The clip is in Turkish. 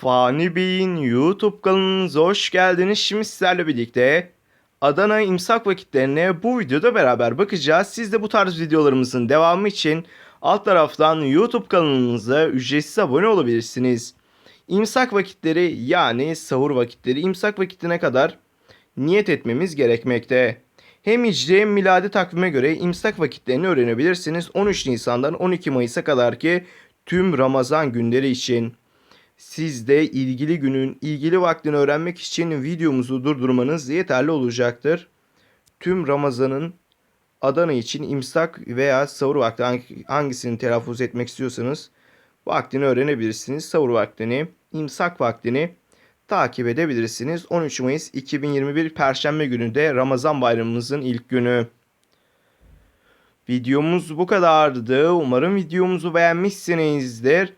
Fani Bey'in YouTube kanalınıza hoş geldiniz. Şimdi sizlerle birlikte Adana imsak vakitlerine bu videoda beraber bakacağız. Siz de bu tarz videolarımızın devamı için alt taraftan YouTube kanalımıza ücretsiz abone olabilirsiniz. İmsak vakitleri yani sahur vakitleri imsak vakitine kadar niyet etmemiz gerekmekte. Hem hicri hem miladi takvime göre imsak vakitlerini öğrenebilirsiniz. 13 Nisan'dan 12 Mayıs'a kadar ki tüm Ramazan günleri için. Siz de ilgili günün ilgili vaktini öğrenmek için videomuzu durdurmanız yeterli olacaktır. Tüm Ramazan'ın Adana için imsak veya sahur vakti hang- hangisini telaffuz etmek istiyorsanız vaktini öğrenebilirsiniz. Sahur vaktini, imsak vaktini takip edebilirsiniz. 13 Mayıs 2021 Perşembe günü de Ramazan bayramımızın ilk günü. Videomuz bu kadardı. Umarım videomuzu beğenmişsinizdir.